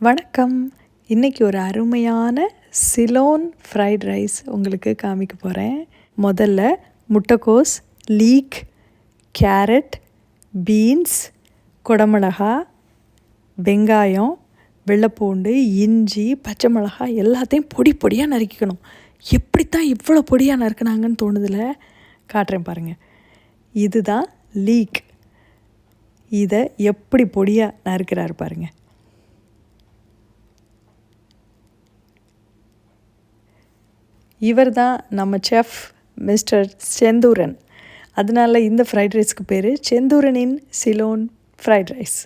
வணக்கம். இன்றைக்கி ஒரு அருமையான சிலோன் ஃப்ரைட் ரைஸ் உங்களுக்கு காமிக்க போகிறேன் முதல்ல முட்டைக்கோஸ் லீக் கேரட் பீன்ஸ் குடமிளகா வெங்காயம் வெள்ளைப்பூண்டு இஞ்சி பச்சை மிளகாய் எல்லாத்தையும் பொடி பொடியாக நறுக்கிக்கணும். எப்படித்தான் இவ்வளோ பொடியாக நறுக்கினாங்கன்னு தோணுதில்ல காட்டுறேன் பாருங்கள் இதுதான் லீக் இதை எப்படி பொடியாக நறுக்கிறாரு பாருங்கள் இவர் தான் நம்ம செஃப் மிஸ்டர் செந்தூரன். அதனால இந்த ஃப்ரைட் ரைஸ்க்கு பேர் செந்தூரனின் சிலோன் ஃப்ரைட் ரைஸ்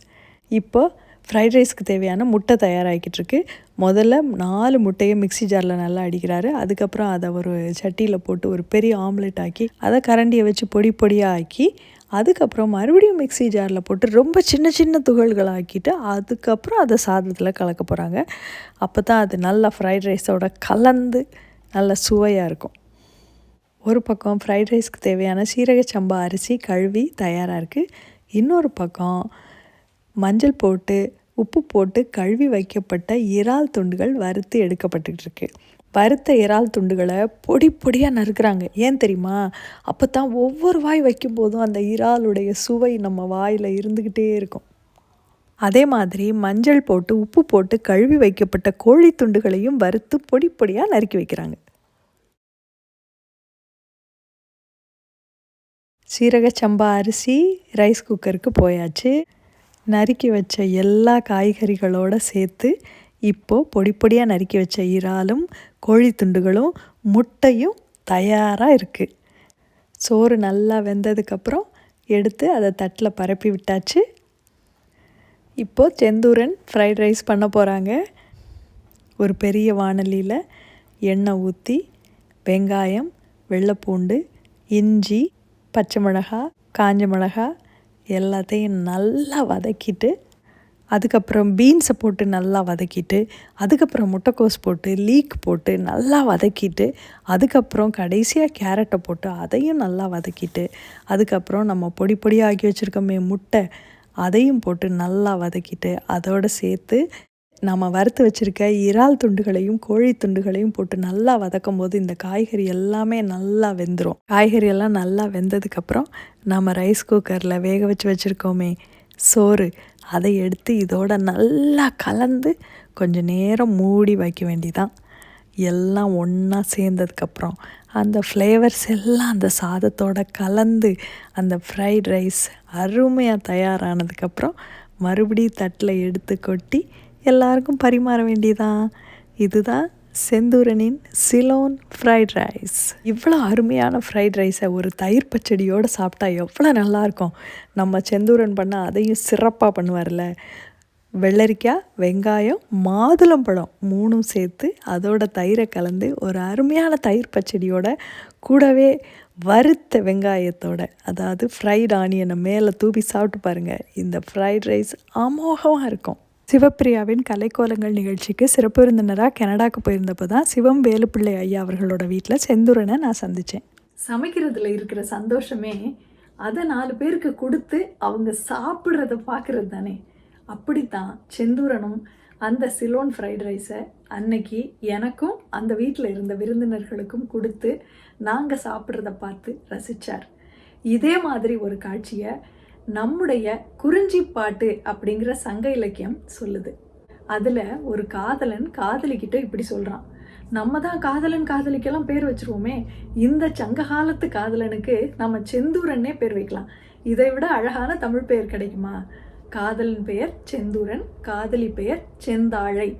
இப்போ ஃப்ரைட் ரைஸ்க்கு தேவையான முட்டை தயாராகிக்கிட்டு முதல்ல நாலு முட்டையை மிக்ஸி ஜாரில் நல்லா அடிக்கிறாரு. அதுக்கப்புறம் அதை ஒரு சட்டியில் போட்டு ஒரு பெரிய ஆம்லெட் ஆக்கி அதை கரண்டியை வச்சு பொடி பொடியாக ஆக்கி அதுக்கப்புறம் மறுபடியும் மிக்ஸி ஜாரில் போட்டு ரொம்ப சின்ன சின்ன துகள்கள் ஆக்கிட்டு அதுக்கப்புறம் அதை சாதத்தில் கலக்க போகிறாங்க அப்போ தான் அது நல்லா ஃப்ரைட் ரைஸோட கலந்து நல்ல சுவையாக இருக்கும். ஒரு பக்கம் ஃப்ரைட் ரைஸ்க்கு தேவையான சீரக சம்பா அரிசி கழுவி தயாராக இருக்குது இன்னொரு பக்கம் மஞ்சள் போட்டு உப்பு போட்டு கழுவி வைக்கப்பட்ட இறால் துண்டுகள் வறுத்து எடுக்கப்பட்டுக்கிட்டு இருக்கு. வறுத்த இறால் துண்டுகளை பொடி பொடியாக நறுக்கிறாங்க. ஏன் தெரியுமா? அப்போ தான் ஒவ்வொரு வாய் வைக்கும்போதும் அந்த இறாலுடைய சுவை நம்ம வாயில் இருந்துக்கிட்டே இருக்கும். அதே மாதிரி மஞ்சள் போட்டு உப்பு போட்டு கழுவி வைக்கப்பட்ட கோழி துண்டுகளையும் வறுத்து பொடி பொடியாக நறுக்கி வைக்கிறாங்க. சீரக சம்பா அரிசி ரைஸ் குக்கருக்கு போயாச்சு. நறுக்கி வச்ச எல்லா காய்கறிகளோடு சேர்த்து இப்போது பொடி பொடியாக நறுக்கி வச்ச இறாலும் கோழி துண்டுகளும் முட்டையும் தயாராக இருக்குது சோறு நல்லா வெந்ததுக்கப்புறம் எடுத்து அதை தட்டில் பரப்பி விட்டாச்சு. இப்போது செந்தூரன் ஃப்ரைட் ரைஸ் பண்ண போகிறாங்க ஒரு பெரிய வானலியில் எண்ணெய் ஊற்றி வெங்காயம் வெள்ளைப்பூண்டு இஞ்சி பச்சை மிளகா காஞ்ச மிளகா எல்லாத்தையும் நல்லா வதக்கிட்டு அதுக்கப்புறம் பீன்ஸை போட்டு நல்லா வதக்கிட்டு அதுக்கப்புறம் முட்டைக்கோஸ் போட்டு லீக் போட்டு நல்லா வதக்கிட்டு அதுக்கப்புறம் கடைசியாக கேரட்டை போட்டு அதையும் நல்லா வதக்கிட்டு அதுக்கப்புறம் நம்ம பொடி பொடியாக ஆக்கி வச்சுருக்கோமே முட்டை அதையும் போட்டு நல்லா வதக்கிட்டு அதோடு சேர்த்து நம்ம வறுத்து வச்சுருக்க இறால் துண்டுகளையும் கோழி துண்டுகளையும் போட்டு நல்லா வதக்கும் போது இந்த காய்கறி எல்லாமே நல்லா வெந்துடும் காய்கறி எல்லாம் நல்லா வெந்ததுக்கப்புறம் நம்ம ரைஸ் குக்கரில் வேக வச்சு வச்சுருக்கோமே சோறு அதை எடுத்து இதோட நல்லா கலந்து கொஞ்சம் நேரம் மூடி வைக்க வேண்டிதான். எல்லாம் ஒன்றா சேர்ந்ததுக்கப்புறம் அந்த ஃப்ளேவர்ஸ் எல்லாம் அந்த சாதத்தோட கலந்து அந்த ஃப்ரைட் ரைஸ் அருமையாக தயாரானதுக்கப்புறம் மறுபடியும் தட்டில் எடுத்து கொட்டி எல்லாருக்கும் பரிமாற வேண்டியதான் இதுதான் செந்தூரனின் சிலோன் ஃப்ரைட் ரைஸ் இவ்வளோ அருமையான ஃப்ரைட் ரைஸை ஒரு தயிர் பச்சடியோடு சாப்பிட்டா எவ்வளோ நல்லாயிருக்கும் நம்ம செந்தூரன் பண்ணால் அதையும் சிறப்பாக பண்ணுவார்ல. வெள்ளரிக்காய் வெங்காயம் மாதுளம்பழம் மூணும் சேர்த்து அதோட தயிரை கலந்து ஒரு அருமையான தயிர் பச்சடியோட கூடவே வறுத்த வெங்காயத்தோட அதாவது ஃப்ரைட் ஆனியனை மேலே தூவி சாப்பிட்டு பாருங்கள் இந்த ஃப்ரைட் ரைஸ் அமோகமாக இருக்கும். சிவப்பிரியாவின் கலைக்கோலங்கள் நிகழ்ச்சிக்கு சிறப்பு விருந்தினராக கனடாக்கு போயிருந்தப்போ தான் சிவம் வேலுப்பிள்ளை ஐயா அவர்களோட வீட்டில் செந்துரனை நான் சந்தித்தேன் சமைக்கிறதுல இருக்கிற சந்தோஷமே அதை நாலு பேருக்கு கொடுத்து அவங்க சாப்பிட்றத பார்க்குறது தானே அப்படித்தான் செந்தூரனும் அந்த சிலோன் ஃப்ரைட் ரைஸை அன்னைக்கு எனக்கும் அந்த வீட்டில் இருந்த விருந்தினர்களுக்கும் கொடுத்து நாங்கள் சாப்பிட்றத பார்த்து ரசித்தார் இதே மாதிரி ஒரு காட்சியை நம்முடைய குறிஞ்சி பாட்டு அப்படிங்கிற சங்க இலக்கியம் சொல்லுது. அதில் ஒரு காதலன் காதலிக்கிட்ட இப்படி சொல்கிறான் நம்ம தான் காதலன் காதலிக்கெல்லாம் பேர் வச்சுருவோமே. இந்த சங்க காலத்து காதலனுக்கு நம்ம செந்தூரன்னே பேர் வைக்கலாம். இதை விட அழகான தமிழ் பெயர் கிடைக்குமா? காதலின் பெயர் செந்தூரன் காதலி பெயர் செந்தாழை.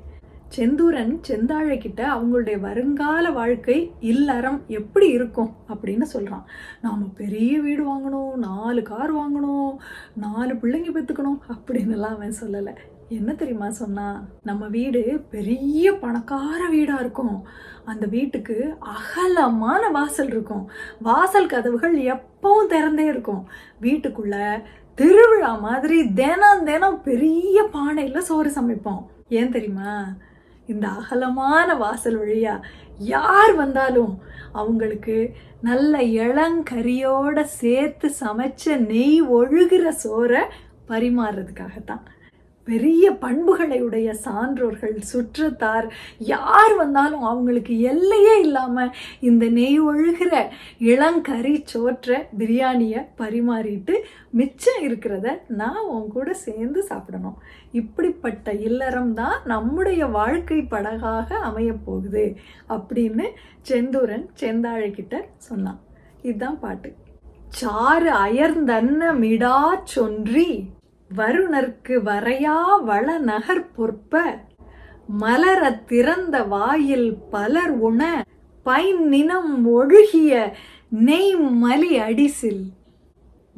செந்தூரன் செந்தாழை கிட்ட அவங்களுடைய வருங்கால வாழ்க்கை இல்லறம் எப்படி இருக்கும் அப்படின்னு சொல்கிறான் நாம் பெரிய வீடு வாங்கணும் நாலு கார் வாங்கணும் நாலு பிள்ளைங்க பெற்றுக்கணும் அப்படின்னுலாம் அவன் சொல்லலை. என்ன தெரியுமா சொன்னா நம்ம வீடு பெரிய பணக்கார வீடாக இருக்கும். அந்த வீட்டுக்கு அகலமான வாசல் இருக்கும். வாசல் கதவுகள் எப்பவும் திறந்தே இருக்கும். வீட்டுக்குள்ள திருவிழா மாதிரி தினம் தினம் பெரிய பானையில் சோறு சமைப்போம். ஏன் தெரியுமா? இந்த அகலமான வாசல் வழியா யார் வந்தாலும் அவங்களுக்கு நல்ல இளங்கரியோட சேர்த்து சமைச்ச நெய் ஒழுகிற சோறை பரிமாறுறதுக்காகத்தான். பெரிய பண்புகளை உடைய சான்றோர்கள் சுற்றத்தார் யார் வந்தாலும் அவங்களுக்கு எல்லையே இல்லாமல் இந்த நெய் ஒழுகிற இளங்கறி சோற்ற பிரியாணியை பரிமாறிட்டு மிச்சம் இருக்கிறத நான் உன் கூட சேர்ந்து சாப்பிடணும். இப்படிப்பட்ட இல்லறம் தான் நம்முடைய வாழ்க்கை படகாக அமையப்போகுது அப்படின்னு செந்தூரன் செந்தாழைக்கிட்ட சொன்னான். இதுதான் பாட்டு. சாறு அயர்ந்தன்ன மிடா சொன்றி வருணர்க்கு வரையா வள நகர் பொற்ப? மலரத் திறந்த வாயில் பலர் உண பைநினம் ஒழுகிய நெய் மலி அடிசில்.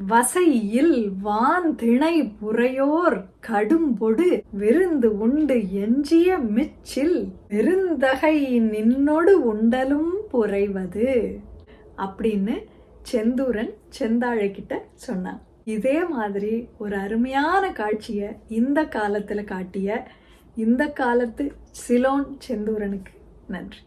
வசையில் வான் திணை புறையோர் கடும்பொடு விருந்து உண்டு எஞ்சிய மிச்சில். விருந்தகை நின்னொடு உண்டலும் புரைவது. அப்படின்னு செந்தூரன் செந்தாழைக்கிட்ட சொன்னான். இதே மாதிரி ஒரு அருமையான காட்சியை இந்த காலத்தில் காட்டிய இந்த காலத்து சிலோன் செந்தூரனுக்கு நன்றி.